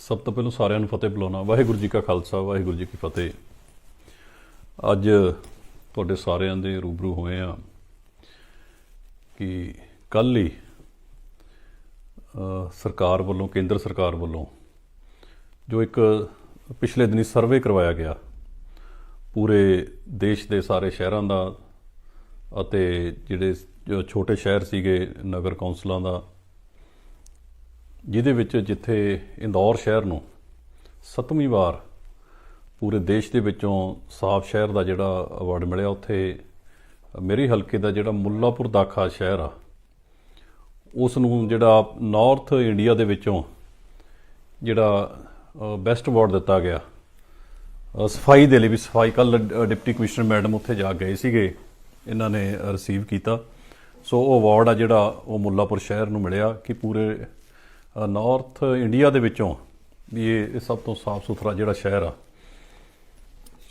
ਸਭ ਤੋਂ ਪਹਿਲਾਂ ਸਾਰਿਆਂ ਨੂੰ ਫਤਿਹ ਬੁਲਾਉਣਾ। ਵਾਹਿਗੁਰੂ ਜੀ ਕਾ ਖਾਲਸਾ, ਵਾਹਿਗੁਰੂ ਜੀ ਕੀ ਫਤਿਹ। ਅੱਜ ਤੁਹਾਡੇ ਸਾਰਿਆਂ ਦੇ ਰੂਬਰੂ ਹੋਏ ਆ ਕਿ ਕੱਲ ਹੀ ਸਰਕਾਰ ਵੱਲੋਂ, ਕੇਂਦਰ ਸਰਕਾਰ ਵੱਲੋਂ ਜੋ ਇੱਕ ਪਿਛਲੇ ਦਿਨੀ ਸਰਵੇ ਕਰਵਾਇਆ ਗਿਆ, ਪੂਰੇ ਦੇਸ਼ ਦੇ ਸਾਰੇ ਸ਼ਹਿਰਾਂ ਦਾ ਅਤੇ ਜਿਹੜੇ ਛੋਟੇ ਸ਼ਹਿਰ ਸੀਗੇ, ਨਗਰ ਕੌਂਸਲਾਂ ਦਾ ਜਿਹਦੇ ਵਿੱਚ ਜਿੱਥੇ ਇੰਦੌਰ ਸ਼ਹਿਰ ਨੂੰ ਸੱਤਵੀਂ ਵਾਰ ਪੂਰੇ ਦੇਸ਼ ਦੇ ਵਿੱਚੋਂ ਸਾਫ਼ ਸ਼ਹਿਰ ਦਾ ਜਿਹੜਾ ਅਵਾਰਡ ਮਿਲਿਆ, ਉੱਥੇ ਮੇਰੇ ਹਲਕੇ ਦਾ ਜਿਹੜਾ ਮੁੱਲਾਪੁਰ ਦਾਖਾ ਸ਼ਹਿਰ ਆ ਉਸ ਨੂੰ ਜਿਹੜਾ ਨਾਰਥ ਇੰਡੀਆ ਦੇ ਵਿੱਚੋਂ ਜਿਹੜਾ ਬੈਸਟ ਅਵਾਰਡ ਦਿੱਤਾ ਗਿਆ। ਸਫ਼ਾਈ ਦੇ ਲਈ ਵੀ ਸਫ਼ਾਈ ਕੱਲ ਡਿਪਟੀ ਕਮਿਸ਼ਨਰ ਮੈਡਮ ਉੱਥੇ ਜਾ ਗਏ ਸੀਗੇ, ਇਹਨਾਂ ਨੇ ਰਿਸੀਵ ਕੀਤਾ। ਸੋ ਉਹ ਅਵਾਰਡ ਆ ਜਿਹੜਾ ਉਹ ਮੁੱਲਾਪੁਰ ਸ਼ਹਿਰ ਨੂੰ ਮਿਲਿਆ ਕਿ ਪੂਰੇ ਨਾਰਥ ਇੰਡੀਆ ਦੇ ਵਿੱਚੋਂ ਵੀ ਇਹ ਸਭ ਤੋਂ ਸਾਫ਼ ਸੁਥਰਾ ਜਿਹੜਾ ਸ਼ਹਿਰ ਆ।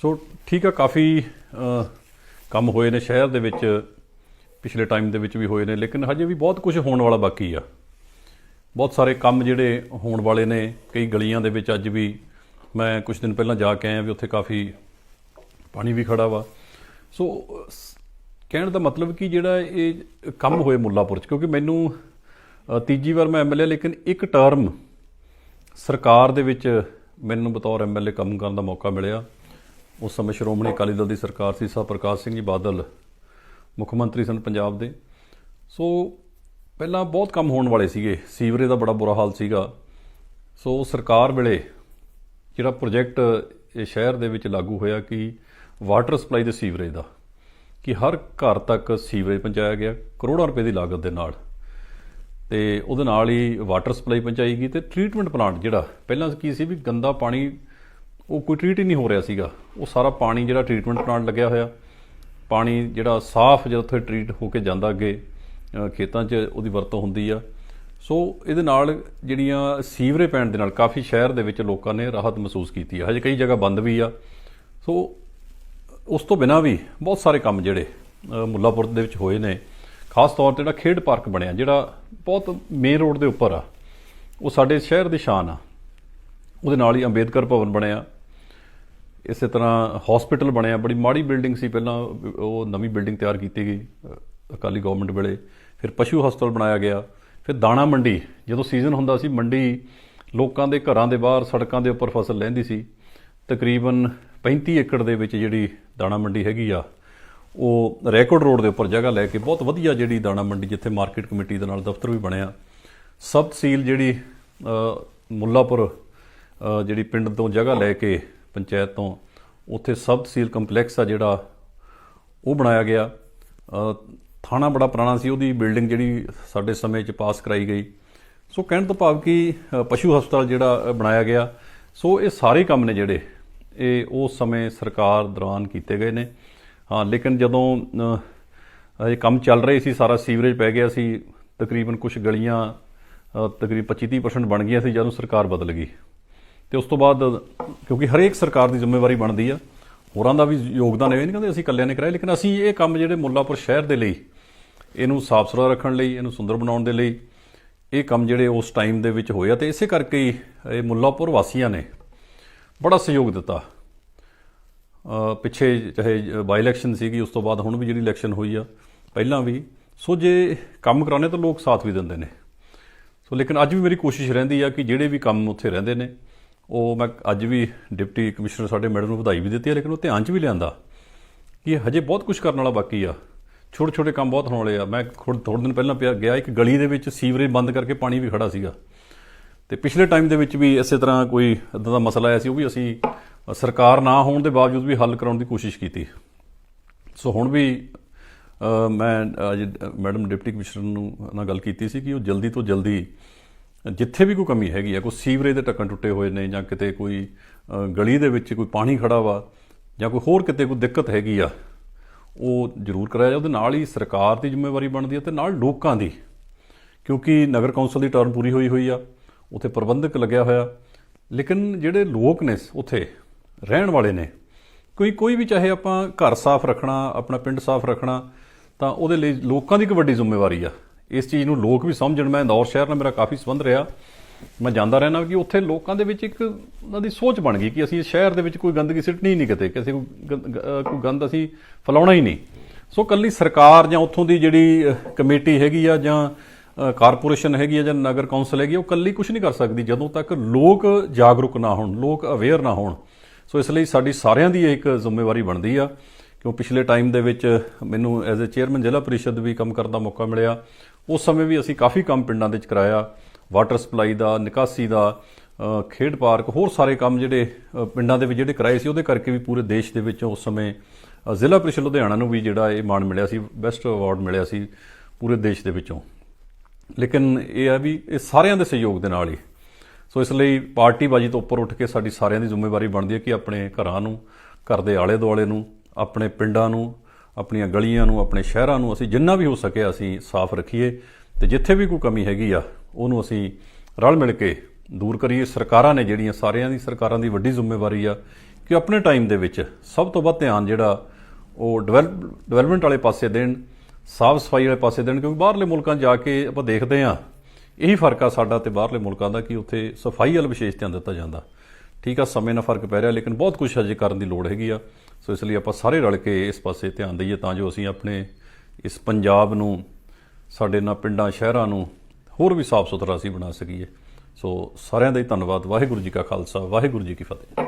ਸੋ ਠੀਕ ਆ, ਕਾਫੀ ਕੰਮ ਹੋਏ ਨੇ ਸ਼ਹਿਰ ਦੇ ਵਿੱਚ, ਪਿਛਲੇ ਟਾਈਮ ਦੇ ਵਿੱਚ ਵੀ ਹੋਏ ਨੇ, ਲੇਕਿਨ ਹਜੇ ਵੀ ਬਹੁਤ ਕੁਝ ਹੋਣ ਵਾਲਾ ਬਾਕੀ ਆ। ਬਹੁਤ ਸਾਰੇ ਕੰਮ ਜਿਹੜੇ ਹੋਣ ਵਾਲੇ ਨੇ, ਕਈ ਗਲੀਆਂ ਦੇ ਵਿੱਚ ਅੱਜ ਵੀ ਮੈਂ ਕੁਝ ਦਿਨ ਪਹਿਲਾਂ ਜਾ ਕੇ ਆਇਆ ਵੀ ਉੱਥੇ ਕਾਫੀ ਪਾਣੀ ਵੀ ਖੜਾ ਵਾ। ਸੋ ਕਹਿਣ ਦਾ ਮਤਲਬ ਕਿ ਜਿਹੜਾ ਇਹ ਕੰਮ ਹੋਏ ਮੁੱਲਾਪੁਰ ਚ, ਕਿਉਂਕਿ ਮੈਨੂੰ ਤੀਜੀ ਵਾਰ ਮੈਂ ਐਮਐਲਏ ਲੇਕਿਨ ਇੱਕ ਟਰਮ ਸਰਕਾਰ ਦੇ ਵਿੱਚ ਮੈਨੂੰ ਬਤੌਰ ਐਮਐਲਏ ਕੰਮ ਕਰਨ ਦਾ ਮੌਕਾ ਮਿਲਿਆ। ਉਸ ਸਮੇਂ ਸ਼੍ਰੋਮਣੀ ਅਕਾਲੀ ਦਲ ਦੀ ਸਰਕਾਰ ਸੀ ਸਾਹਿਬ ਪ੍ਰਕਾਸ਼ ਸਿੰਘ ਜੀ ਬਾਦਲ, ਮੁੱਖ ਮੰਤਰੀ ਸਨ ਪੰਜਾਬ ਦੇ। ਸੋ ਪਹਿਲਾਂ ਬਹੁਤ ਕੰਮ ਹੋਣ ਵਾਲੇ ਸੀਗੇ। ਸੀਵਰੇਜ ਦਾ ਬੜਾ ਬੁਰਾ ਹਾਲ ਸੀਗਾ। ਸੋ ਸਰਕਾਰ ਵੇਲੇ ਜਿਹੜਾ ਪ੍ਰੋਜੈਕਟ ਇਹ ਸ਼ਹਿਰ ਦੇ ਵਿੱਚ ਲਾਗੂ ਹੋਇਆ ਕਿ ਵਾਟਰ ਸਪਲਾਈ ਤੇ ਸੀਵਰੇਜ ਦਾ, ਕਿ ਹਰ ਘਰ ਤੱਕ ਸੀਵਰੇਜ ਪਹੁੰਚਾਇਆ ਗਿਆ ਕਰੋੜਾਂ ਰੁਪਏ ਦੀ ਲਾਗਤ ਦੇ ਨਾਲ। ਤੇ ਉਹਦੇ ਨਾਲ ਹੀ ਵਾਟਰ ਸਪਲਾਈ ਪਹੁੰਚਾਈ ਗਈ ਤੇ ਟ੍ਰੀਟਮੈਂਟ ਪਲਾਂਟ ਜਿਹੜਾ, ਪਹਿਲਾਂ ਕੀ ਸੀ ਵੀ ਗੰਦਾ ਪਾਣੀ, ਉਹ ਕੋਈ ਟ੍ਰੀਟ ਹੀ ਨਹੀਂ ਹੋ ਰਿਹਾ ਸੀਗਾ। ਉਹ ਸਾਰਾ ਪਾਣੀ ਜਿਹੜਾ ਟ੍ਰੀਟਮੈਂਟ ਪਲਾਂਟ ਲੱਗਿਆ ਹੋਇਆ, ਪਾਣੀ ਜਿਹੜਾ ਸਾਫ਼ ਜਦੋਂ ਉੱਥੇ ਟ੍ਰੀਟ ਹੋ ਕੇ ਜਾਂਦਾ ਅੱਗੇ ਖੇਤਾਂ 'ਚ ਉਹਦੀ ਵਰਤੋਂ ਹੁੰਦੀ ਆ। ਸੋ ਇਹਦੇ ਨਾਲ ਜਿਹੜੀਆਂ ਸੀਵਰੇ ਪੈਣ ਦੇ ਨਾਲ ਕਾਫੀ ਸ਼ਹਿਰ ਦੇ ਵਿੱਚ ਲੋਕਾਂ ਨੇ ਰਾਹਤ ਮਹਿਸੂਸ ਕੀਤੀ ਆ। ਹਜੇ ਕਈ ਜਗ੍ਹਾ ਬੰਦ ਵੀ ਆ। ਸੋ ਉਸ ਤੋਂ ਬਿਨਾਂ ਵੀ ਬਹੁਤ ਸਾਰੇ ਕੰਮ ਜਿਹੜੇ ਮੁੱਲਾਪੁਰ ਦੇ ਵਿੱਚ ਹੋਏ ਨੇ। ਖਾਸ ਤੌਰ ਤੇ ਜਿਹੜਾ ਖੇਡ ਪਾਰਕ ਬਣਿਆ, ਜਿਹੜਾ ਬਹੁਤ ਮੇਨ ਰੋਡ ਦੇ ਉੱਪਰ ਆ, ਉਹ ਸਾਡੇ ਸ਼ਹਿਰ ਦੀ ਸ਼ਾਨ ਆ। ਉਹਦੇ ਨਾਲ ਹੀ ਅੰਬੇਦਕਰ ਭਵਨ ਬਣਿਆ। ਇਸੇ ਤਰ੍ਹਾਂ ਹਸਪੀਟਲ ਬਣਿਆ। ਬੜੀ ਮਾੜੀ ਬਿਲਡਿੰਗ ਸੀ ਪਹਿਲਾਂ, ਉਹ ਨਵੀਂ ਬਿਲਡਿੰਗ ਤਿਆਰ ਕੀਤੀ ਗਈ ਅਕਾਲੀ ਗਵਰਨਮੈਂਟ ਵੇਲੇ। ਫਿਰ ਪਸ਼ੂ ਹਸਪਤਾਲ ਬਣਾਇਆ ਗਿਆ। ਫਿਰ ਦਾਣਾ ਮੰਡੀ, ਜਦੋਂ ਸੀਜ਼ਨ ਹੁੰਦਾ ਸੀ, ਮੰਡੀ ਲੋਕਾਂ ਦੇ ਘਰਾਂ ਦੇ ਬਾਹਰ, ਸੜਕਾਂ ਦੇ ਉੱਪਰ ਫਸਲ ਲੈਂਦੀ ਸੀ। ਤਕਰੀਬਨ 35 ਏਕੜ ਦੇ ਵਿੱਚ ਜਿਹੜੀ ਦਾਣਾ ਮੰਡੀ ਹੈਗੀ ਆ ਉਹ ਰੈਕੋਰਡ ਰੋਡ ਦੇ ਉੱਪਰ ਜਗ੍ਹਾ ਲੈ ਕੇ ਬਹੁਤ ਵਧੀਆ ਜਿਹੜੀ ਦਾਣਾ ਮੰਡੀ ਜਿੱਥੇ ਮਾਰਕੀਟ ਕਮੇਟੀ ਦੇ ਨਾਲ ਦਫ਼ਤਰ ਵੀ ਬਣਿਆ। ਸਬ ਤਹਿਸੀਲ ਜਿਹੜੀ ਮੁੱਲਾਪੁਰ ਜਿਹੜੀ ਪਿੰਡ ਤੋਂ ਜਗ੍ਹਾ ਲੈ ਕੇ ਪੰਚਾਇਤ ਤੋਂ, ਉੱਥੇ ਸਬ ਤਹਿਸੀਲ ਕੰਪਲੈਕਸ ਆ ਜਿਹੜਾ, ਉਹ ਬਣਾਇਆ ਗਿਆ। ਥਾਣਾ ਬੜਾ ਪੁਰਾਣਾ ਸੀ, ਉਹਦੀ ਬਿਲਡਿੰਗ ਜਿਹੜੀ ਸਾਡੇ ਸਮੇਂ 'ਚ ਪਾਸ ਕਰਾਈ ਗਈ। ਸੋ ਕਹਿਣ ਤੋਂ ਭਾਵ ਕਿ ਪਸ਼ੂ ਹਸਪਤਾਲ ਜਿਹੜਾ ਬਣਾਇਆ ਗਿਆ। ਸੋ ਇਹ ਸਾਰੇ ਕੰਮ ਨੇ ਜਿਹੜੇ, ਇਹ ਉਸ ਸਮੇਂ ਸਰਕਾਰ ਦੌਰਾਨ ਕੀਤੇ ਗਏ ਨੇ। ਹਾਂ, ਲੇਕਿਨ ਜਦੋਂ ਇਹ ਕੰਮ ਚੱਲ ਰਹੇ ਸੀ, ਸਾਰਾ ਸੀਵਰੇਜ ਪੈ ਗਿਆ ਸੀ, ਤਕਰੀਬਨ ਕੁਝ ਗਲੀਆਂ ਤਕਰੀਬ ਤਕਰੀਬਨ 25-30% ਬਣ ਗਈਆਂ ਸੀ ਜਦੋਂ ਸਰਕਾਰ ਬਦਲ ਗਈ। ਤੇ ਉਸ ਤੋਂ ਬਾਅਦ, ਕਿਉਂਕਿ ਹਰੇਕ ਸਰਕਾਰ ਦੀ ਜ਼ਿੰਮੇਵਾਰੀ ਬਣਦੀ ਆ, ਹੋਰਾਂ ਦਾ ਵੀ ਯੋਗਦਾਨ ਇਹ ਨਹੀਂ ਕਹਿੰਦੇ ਅਸੀਂ ਇਕੱਲਿਆਂ ਨੇ ਕਰਾਇਆ, ਲੇਕਿਨ ਅਸੀਂ ਇਹ ਕੰਮ ਜਿਹੜੇ ਮੁੱਲਾਪੁਰ ਸ਼ਹਿਰ ਦੇ ਲਈ, ਇਹਨੂੰ ਸਾਫ਼ ਸੁਥਰਾ ਰੱਖਣ ਲਈ, ਇਹਨੂੰ ਸੁੰਦਰ ਬਣਾਉਣ ਦੇ ਲਈ, ਇਹ ਕੰਮ ਜਿਹੜੇ ਉਸ ਟਾਈਮ ਦੇ ਵਿੱਚ ਹੋਏ ਆ, ਤੇ ਇਸੇ ਕਰਕੇ ਹੀ ਇਹ ਮੁੱਲਾਪੁਰ ਵਾਸੀਆਂ ਨੇ ਬੜਾ ਸਹਿਯੋਗ ਦਿੱਤਾ। ਪਿੱਛੇ ਚਾਹੇ ਬਾਈ ਇਲੈਕਸ਼ਨ ਸੀਗੀ, ਉਸ ਤੋਂ ਬਾਅਦ ਹੁਣ ਵੀ ਜਿਹੜੀ ਇਲੈਕਸ਼ਨ ਹੋਈ ਆ, ਪਹਿਲਾਂ ਵੀ। ਸੋ ਜੇ ਕੰਮ ਕਰਾਉਣੇ ਤਾਂ ਲੋਕ ਸਾਥ ਵੀ ਦਿੰਦੇ ਨੇ। ਸੋ ਲੇਕਿਨ ਅੱਜ ਵੀ ਮੇਰੀ ਕੋਸ਼ਿਸ਼ ਰਹਿੰਦੀ ਆ ਕਿ ਜਿਹੜੇ ਵੀ ਕੰਮ ਉੱਥੇ ਰਹਿੰਦੇ ਨੇ, ਉਹ ਮੈਂ ਅੱਜ ਵੀ ਡਿਪਟੀ ਕਮਿਸ਼ਨਰ ਸਾਡੇ ਮੈਡਮ ਨੂੰ ਵਧਾਈ ਵੀ ਦਿੱਤੀ ਹੈ ਲੇਕਿਨ ਉਹ ਧਿਆਨ 'ਚ ਵੀ ਲਿਆਂਦਾ ਕਿ ਹਜੇ ਬਹੁਤ ਕੁਝ ਕਰਨ ਵਾਲਾ ਬਾਕੀ ਆ। ਛੋਟੇ ਛੋਟੇ ਕੰਮ ਬਹੁਤ ਹੋਣ ਵਾਲੇ ਆ। ਮੈਂ ਖੁਦ ਥੋੜੇ ਦਿਨ ਪਹਿਲਾਂ ਪਿਆ ਗਿਆ, ਇੱਕ ਗਲੀ ਦੇ ਵਿੱਚ ਸੀਵਰੇਜ ਬੰਦ ਕਰਕੇ ਪਾਣੀ ਵੀ ਖੜਾ ਸੀਗਾ। ਤੇ ਪਿਛਲੇ ਟਾਈਮ ਦੇ ਵਿੱਚ ਵੀ ਇਸੇ ਤਰ੍ਹਾਂ ਕੋਈ ਇਦਾਂ ਦਾ ਮਸਲਾ ਆਇਆ ਸੀ, ਉਹ ਵੀ ਅਸੀਂ ਸਰਕਾਰ ਨਾ ਹੋਣ ਦੇ ਬਾਵਜੂਦ ਵੀ ਹੱਲ ਕਰਾਉਣ ਦੀ ਕੋਸ਼ਿਸ਼ ਕੀਤੀ। ਸੋ ਹੁਣ ਵੀ ਮੈਂ ਅੱਜ ਮੈਡਮ ਡਿਪਟੀ ਕਮਿਸ਼ਨਰ ਨੂੰ ਨਾਲ ਗੱਲ ਕੀਤੀ ਸੀ ਕਿ ਉਹ ਜਲਦੀ ਤੋਂ ਜਲਦੀ ਜਿੱਥੇ ਵੀ ਕੋਈ ਕਮੀ ਹੈਗੀ ਆ, ਕੋਈ ਸੀਵਰੇਜ ਦੇ ਢੱਕਣ ਟੁੱਟੇ ਹੋਏ ਨੇ ਜਾਂ ਕਿਤੇ ਕੋਈ ਗਲੀ ਦੇ ਵਿੱਚ ਕੋਈ ਪਾਣੀ ਖੜਾ ਵਾ ਜਾਂ ਕੋਈ ਹੋਰ ਕਿਤੇ ਕੋਈ ਦਿੱਕਤ ਹੈਗੀ ਆ, ਉਹ ਜ਼ਰੂਰ ਕਰਾਇਆ ਜਾਏ ਉਹਦੇ ਨਾਲ ਹੀ ਸਰਕਾਰ ਦੀ ਜ਼ਿੰਮੇਵਾਰੀ ਬਣਦੀ ਹੈ ਤੇ ਨਾਲ ਲੋਕਾਂ ਦੀ, ਕਿਉਂਕਿ ਨਗਰ ਕੌਂਸਲ ਦੀ ਟਰਨ ਪੂਰੀ ਹੋਈ ਹੋਈ ਆ, ਉੱਥੇ ਪ੍ਰਬੰਧਕ ਲੱਗਿਆ ਹੋਇਆ। ਲੇਕਿਨ ਜਿਹੜੇ ਲੋਕ ਨੇ ਉੱਥੇ ਰਹਿਣ ਵਾਲੇ ਨੇ। ਕੋਈ ਕੋਈ ਵੀ ਚਾਹੇ ਆਪਾਂ ਘਰ ਸਾਫ਼ ਰੱਖਣਾ, ਆਪਣਾ ਪਿੰਡ ਸਾਫ਼ ਰੱਖਣਾ, ਤਾਂ ਉਹਦੇ ਲਈ ਲੋਕਾਂ ਦੀ ਇੱਕ ਵੱਡੀ ਜ਼ਿੰਮੇਵਾਰੀ ਆ। ਇਸ ਚੀਜ਼ ਨੂੰ ਲੋਕ ਵੀ ਸਮਝਣ। ਮੈਂ ਇੰਦੌਰ ਸ਼ਹਿਰ ਨਾਲ ਮੇਰਾ ਕਾਫੀ ਸੰਬੰਧ ਰਿਹਾ। ਮੈਂ ਜਾਂਦਾ ਰਹਿਣਾ ਕਿ ਉੱਥੇ ਲੋਕਾਂ ਦੇ ਵਿੱਚ ਇੱਕ ਉਹਨਾਂ ਦੀ ਸੋਚ ਬਣ ਗਈ ਕਿ ਅਸੀਂ ਸ਼ਹਿਰ ਦੇ ਵਿੱਚ ਕੋਈ ਗੰਦਗੀ ਸਿੱਟਣੀ ਨਹੀਂ ਕਿਤੇ, ਕਿਸੇ ਕੋਈ ਗੰਦ- ਕੋਈ ਗੰਦ ਅਸੀਂ ਫੈਲਾਉਣਾ ਹੀ ਨਹੀਂ। ਸੋ ਕੱਲੀ ਸਰਕਾਰ ਜਾਂ ਉੱਥੋਂ ਦੀ ਜਿਹੜੀ ਕਮੇਟੀ ਹੈਗੀ ਆ ਜਾਂ ਕਾਰਪੋਰੇਸ਼ਨ ਹੈਗੀ ਆ ਜਾਂ ਨਗਰ ਕੌਂਸਲ ਹੈਗੀ ਉਹ ਕੱਲੀ ਕੁਝ ਨਹੀਂ ਕਰ ਸਕਦੀ। ਜਦੋਂ ਤੱਕ ਲੋਕ ਜਾਗਰੂਕ ਨਾ ਹੋਣ, ਲੋਕ ਅਵੇਅਰ ਨਾ ਹੋਣ ਸੋ ਇਸ ਲਈ ਸਾਡੀ ਸਾਰਿਆਂ ਦੀ ਇਹ ਇੱਕ ਜ਼ਿੰਮੇਵਾਰੀ ਬਣਦੀ ਆ, ਕਿਉਂ ਪਿਛਲੇ ਟਾਈਮ ਦੇ ਵਿੱਚ ਮੈਨੂੰ ਐਜ਼ ਅ ਚੇਅਰਮੈਨ ਜ਼ਿਲ੍ਹਾ ਪਰਿਸ਼ਦ ਵੀ ਕੰਮ ਕਰਨ ਦਾ ਮੌਕਾ ਮਿਲਿਆ। ਉਸ ਸਮੇਂ ਵੀ ਅਸੀਂ ਕਾਫੀ ਕੰਮ ਪਿੰਡਾਂ ਦੇ ਵਿੱਚ ਕਰਾਇਆ ਵਾਟਰ ਸਪਲਾਈ ਦਾ, ਨਿਕਾਸੀ ਦਾ ਖੇਡ ਪਾਰਕ, ਹੋਰ ਸਾਰੇ ਕੰਮ ਜਿਹੜੇ ਪਿੰਡਾਂ ਦੇ ਵਿੱਚ ਜਿਹੜੇ ਕਰਾਏ ਸੀ, ਉਹਦੇ ਕਰਕੇ ਵੀ ਪੂਰੇ ਦੇਸ਼ ਦੇ ਵਿੱਚੋਂ ਉਸ ਸਮੇਂ ਜ਼ਿਲ੍ਹਾ ਪਰਿਸ਼ਦ ਲੁਧਿਆਣਾ ਨੂੰ ਵੀ ਜਿਹੜਾ ਇਹ ਮਾਣ ਮਿਲਿਆ ਸੀ ਬੈਸਟ ਅਵਾਰਡ ਮਿਲਿਆ ਸੀ ਪੂਰੇ ਦੇਸ਼ ਦੇ ਵਿੱਚੋਂ। ਲੇਕਿਨ ਇਹ ਆ ਵੀ ਇਹ ਸਾਰਿਆਂ ਦੇ ਸਹਿਯੋਗ ਦੇ ਨਾਲ ਹੀ ਸੋ ਇਸ ਲਈ ਪਾਰਟੀਬਾਜੀ ਤੋਂ ਉੱਪਰ ਉੱਠ ਕੇ ਸਾਡੀ ਸਾਰਿਆਂ ਦੀ ਜ਼ਿੰਮੇਵਾਰੀ ਬਣਦੀ ਹੈ ਕਿ ਆਪਣੇ ਘਰਾਂ ਨੂੰ, ਘਰ ਦੇ ਆਲੇ ਦੁਆਲੇ ਨੂੰ, ਆਪਣੇ ਪਿੰਡਾਂ ਨੂੰ, ਆਪਣੀਆਂ ਗਲੀਆਂ ਨੂੰ, ਆਪਣੇ ਸ਼ਹਿਰਾਂ ਨੂੰ ਅਸੀਂ ਜਿੰਨਾ ਵੀ ਹੋ ਸਕੇ ਅਸੀਂ ਸਾਫ਼ ਰੱਖੀਏ ਤੇ ਜਿੱਥੇ ਵੀ ਕੋਈ ਕਮੀ ਹੈਗੀ ਆ, ਉਹਨੂੰ ਅਸੀਂ ਰਲ ਮਿਲ ਕੇ ਦੂਰ ਕਰੀਏ। ਸਰਕਾਰਾਂ ਨੇ ਜਿਹੜੀਆਂ ਸਾਰਿਆਂ ਦੀ, ਸਰਕਾਰਾਂ ਦੀ ਵੱਡੀ ਜ਼ਿੰਮੇਵਾਰੀ ਆ ਕਿ ਆਪਣੇ ਟਾਈਮ ਦੇ ਵਿੱਚ ਸਭ ਤੋਂ ਵੱਧ ਧਿਆਨ ਜਿਹੜਾ ਉਹ ਡਿਵੈਲਪ ਡਿਵੈਲਪਮੈਂਟ ਵਾਲੇ ਪਾਸੇ ਦੇਣ, ਸਾਫ਼ ਸਫ਼ਾਈ ਵਾਲੇ ਪਾਸੇ ਦੇਣ, ਕਿਉਂਕਿ ਬਾਹਰਲੇ ਮੁਲਕਾਂ 'ਚ ਜਾ ਕੇ ਆਪਾਂ ਦੇਖਦੇ ਹਾਂ ਇਹੀ ਫ਼ਰਕ ਆ ਸਾਡਾ ਤੇ ਬਾਹਰਲੇ ਮੁਲਕਾਂ ਦਾ ਕਿ ਉੱਥੇ ਸਫ਼ਾਈ ਵੱਲ ਵਿਸ਼ੇਸ਼ ਧਿਆਨ ਦਿੱਤਾ ਜਾਂਦਾ। ਠੀਕ ਆ, ਸਮੇਂ ਨਾਲ ਫ਼ਰਕ ਪੈ ਰਿਹਾ, ਲੇਕਿਨ ਬਹੁਤ ਕੁਝ ਅਜੇ ਕਰਨ ਦੀ ਲੋੜ ਹੈਗੀ ਆ। ਸੋ ਇਸ ਲਈ ਆਪਾਂ ਸਾਰੇ ਰਲ ਕੇ ਇਸ ਪਾਸੇ ਧਿਆਨ ਦਈਏ ਤਾਂ ਜੋ ਅਸੀਂ ਆਪਣੇ ਇਸ ਪੰਜਾਬ ਨੂੰ, ਸਾਡੇ ਨਾਲ ਪਿੰਡਾਂ, ਸ਼ਹਿਰਾਂ ਨੂੰ ਹੋਰ ਵੀ ਸਾਫ਼ ਸੁਥਰਾ ਅਸੀਂ ਬਣਾ ਸਕੀਏ। ਸੋ ਸਾਰਿਆਂ ਦਾ ਹੀ ਧੰਨਵਾਦ। ਵਾਹਿਗੁਰੂ ਜੀ ਕਾ ਖਾਲਸਾ, ਵਾਹਿਗੁਰੂ ਜੀ ਕੀ ਫਤਿਹ।